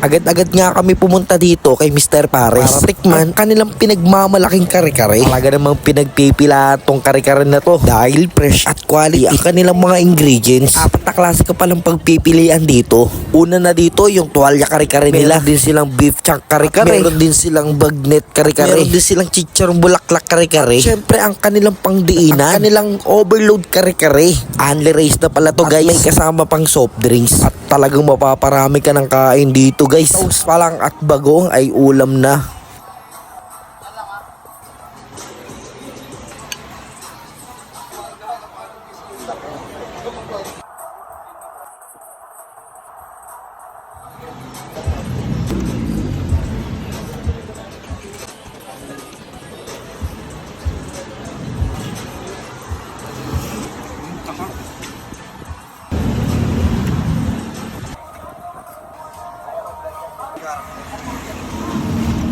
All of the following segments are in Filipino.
Agad-agad nga kami pumunta dito kay Mr. Pares. Para tikman kanilang pinagmamalaking kare-kare. Talaga namang pinagpipila tong kare-kare na to. Dahil fresh at quality ang kanilang mga ingredients. Apat na klase ka palang pagpipilian dito. Una na dito yung tuwalya kare-kare nila. Meron din silang beef chunk kare-kare. Meron din silang bagnet kare-kare. Meron din silang chicharong bulaklak kare-kare. Siyempre ang kanilang pangdiinan. Ang kanilang overload kare-kare. Only rice na pala to guys. May kasama pang soft drinks. At talagang mapaparami ka ng kain dito guys. Toast pa lang at bagong ay ulam na.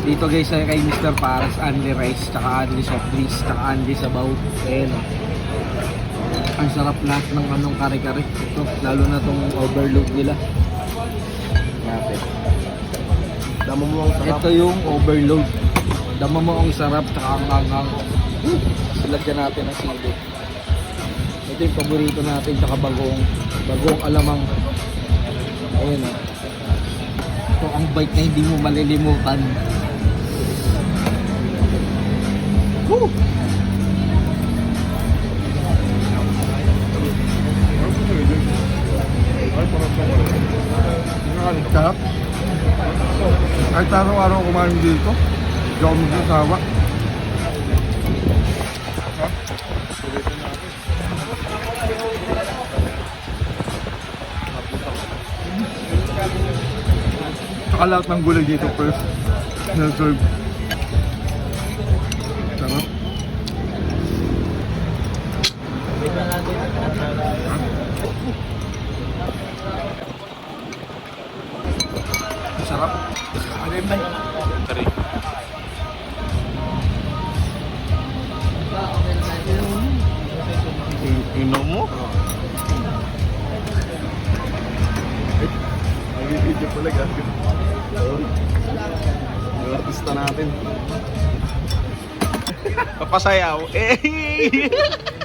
Dito guys ay kay Mr. Pares, Anli Rice, tsaka Anli Soft Drinks, tsaka Anli Sabaw. Ayan. Ang sarap lahat ng anong kare-kare. Ito, lalo na tong overload nila. Grabe. Damo mo ang sarap. Ito yung overload. Dama mo ang sarap, tsaka ang hanghang. Silagyan natin ang sili. Ito yung paborito natin, tsaka bagong, bagong alamang. Ayan o. Ito ang bite na hindi mo malilimutan. Sarap. Kahit araw-araw kumain dito, hindi ako magsasawa. Saka lahat ng gulay dito first. Na-serve. Sarap. Sarap. Ano yun ba? Inom mo? Nag-video pala gabi. Yung artista natin. Papasayaw. Eh!